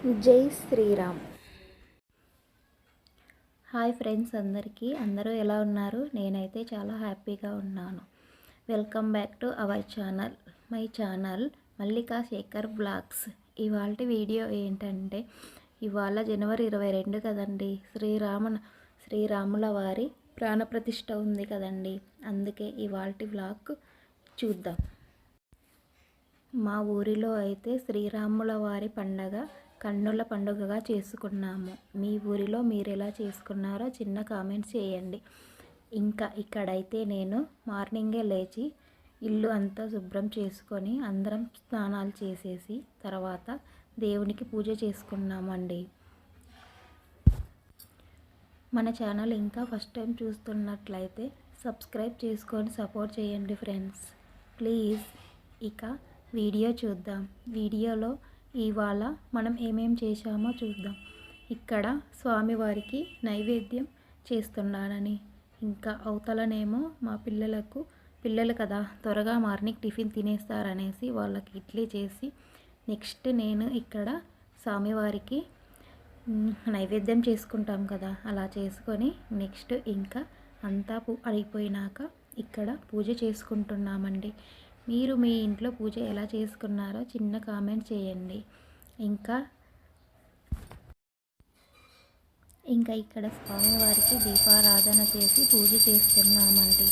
జై Sriram. Hi friends అందరికీ. అందరూ ఎలా ఉన్నారు? నేనైతే చాలా హ్యాపీగా ఉన్నాను. Welcome back to our channel my channel Mallika Shekhar blogs. ఇవాళ వీడియో ఏంటంటే ఇవాళ జనవరి ఇరవై రెండు కదండి. శ్రీరామ శ్రీరాముల వారి ప్రాణప్రతిష్ఠ ఉంది కదండి. అందుకే ఇవాళ బ్లాగ్ చూద్దాం. మా ఊరిలో అయితే శ్రీరాముల వారి పండగ కన్నుల పండుగగా చేసుకున్నాము. మీ ఊరిలో మీరు ఎలా చేసుకున్నారో చిన్న కామెంట్స్ చేయండి. ఇంకా ఇక్కడైతే నేను మార్నింగే లేచి ఇల్లు అంతా శుభ్రం చేసుకొని అందరం స్నానాలు చేసేసి తర్వాత దేవునికి పూజ చేసుకున్నామండి. మన ఛానల్ ఇంకా ఫస్ట్ టైం చూస్తున్నట్లయితే సబ్స్క్రైబ్ చేసుకొని సపోర్ట్ చేయండి ఫ్రెండ్స్. ప్లీజ్ ఇక వీడియో చూద్దాం. వీడియోలో ఇవాళ మనం ఏమేం చేశామో చూద్దాం. ఇక్కడ స్వామివారికి నైవేద్యం చేస్తున్నానని. ఇంకా అవతలనేమో మా పిల్లలకు పిల్లలు కదా త్వరగా మార్నింగ్ టిఫిన్ తినేస్తారనేసి వాళ్ళకి ఇడ్లీ చేసి నెక్స్ట్ నేను ఇక్కడ స్వామివారికి నైవేద్యం చేసుకుంటాం కదా అలా చేసుకొని నెక్స్ట్ ఇంకా అంతా పూ అయిపోయినాక ఇక్కడ పూజ చేసుకుంటున్నామండి. మీరు మీ ఇంట్లో పూజ ఎలా చేసుకున్నారో చిన్న కామెంట్ చేయండి. ఇంకా ఇంకా ఇక్కడ స్వామివారికి దీపారాధన చేసి పూజ చేస్తున్నామండి.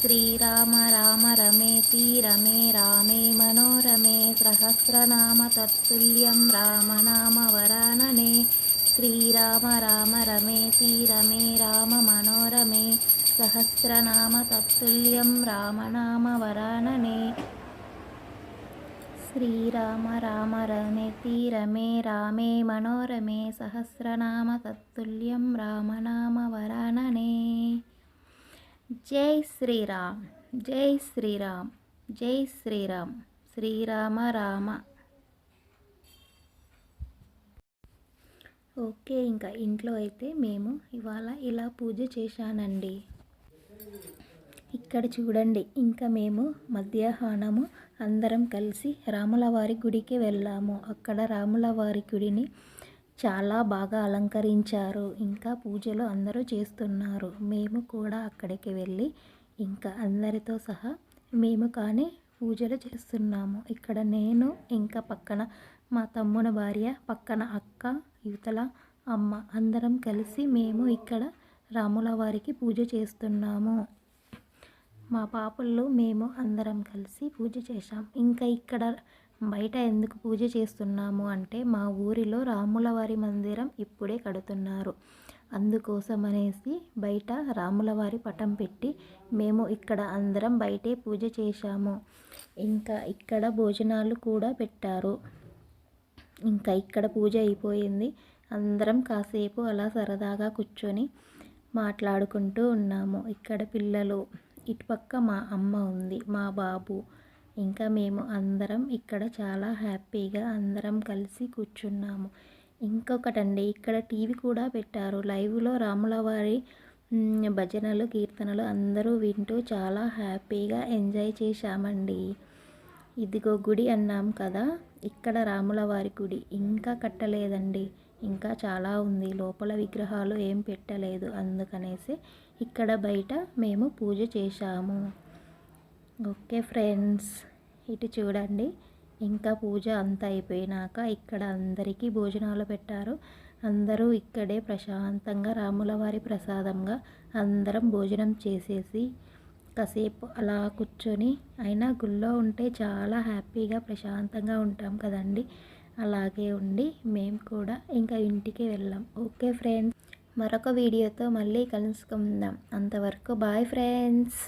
శ్రీరామ రామ రమేతి రమే రామే మనోరమే సహస్రనామ తత్తుల్యం రామనామ వరాననే. శ్రీరామ రామ రమేతి రమే రామ మనోరమే సహస్రనామ తత్తుల్యం రామనామ వరాన శ్రీరామ రామ రమేతి రమే రామే మనోరమే సహస్రనామ తత్తుల్యం రామనామ వరాననే. జై శ్రీరామ్ జై శ్రీరామ్ జై శ్రీరామ్ శ్రీరామ రామ. ఓకే ఇంకా ఇంట్లో అయితే మేము ఇవాళ ఇలా పూజ చేశానండి. ఇక్కడ చూడండి ఇంకా మేము మధ్యాహ్నము అందరం కలిసి రాములవారి గుడికి వెళ్ళాము. అక్కడ రాములవారి గుడిని చాలా బాగా అలంకరించారు. ఇంకా పూజలు అందరూ చేస్తున్నారు. మేము కూడా అక్కడికి వెళ్ళి ఇంకా అందరితో సహా మేము కానీ పూజలు చేస్తున్నాము. ఇక్కడ నేను ఇంకా పక్కన మా తమ్ముని భార్య పక్కన అక్క యువతల అమ్మ అందరం కలిసి మేము ఇక్కడ రాముల వారికి పూజ చేస్తున్నాము. మా పాపల్లో మేము అందరం కలిసి పూజ చేశాం. ఇంకా ఇక్కడ బయట ఎందుకు పూజ చేస్తున్నాము అంటే మా ఊరిలో రాములవారి మందిరం ఇప్పుడే కడుతున్నారు. అందుకోసం అనేసి బయట రాములవారి పటం పెట్టి మేము ఇక్కడ అందరం బయటే పూజ చేశాము. ఇంకా ఇక్కడ భోజనాలు కూడా పెట్టారు. ఇంకా ఇక్కడ పూజ అయిపోయింది. అందరం కాసేపు అలా సరదాగా కూర్చొని మాట్లాడుకుంటూ ఉన్నాము. ఇక్కడ పిల్లలు ఇటుపక్క మా అమ్మ ఉంది మా బాబు. ఇంకా మేము అందరం ఇక్కడ చాలా హ్యాపీగా అందరం కలిసి కూర్చున్నాము. ఇంకొకటండి ఇక్కడ టీవీ కూడా పెట్టారు. లైవ్లో రాములవారి భజనలు కీర్తనలు అందరూ వింటూ చాలా హ్యాపీగా ఎంజాయ్ చేశామండి. ఇదిగో గుడి అన్నాం కదా ఇక్కడ రాముల వారి గుడి. ఇంకా కట్టలేదండి. ఇంకా చాలా ఉంది. లోపల విగ్రహాలు ఏం పెట్టలేదు అందుకనేసి ఇక్కడ బయట మేము పూజ చేశాము. ఓకే ఫ్రెండ్స్ ఇటు చూడండి. ఇంకా పూజ అంతా అయిపోయినాక ఇక్కడ అందరికీ భోజనాలు పెట్టారు. అందరూ ఇక్కడే ప్రశాంతంగా రాముల వారి ప్రసాదంగా అందరం భోజనం చేసేసి కాసేపు అలా కూర్చొని అయినా గుళ్ళో ఉంటే చాలా హ్యాపీగా ప్రశాంతంగా ఉంటాం కదండి. అలాగే ఉండి మేము కూడా ఇంకా ఇంటికి వెళ్ళాం. Okay friends. మరొక వీడియోతో మళ్ళీ కలుసుకుందాం. అంతవరకు బాయ్ ఫ్రెండ్స్.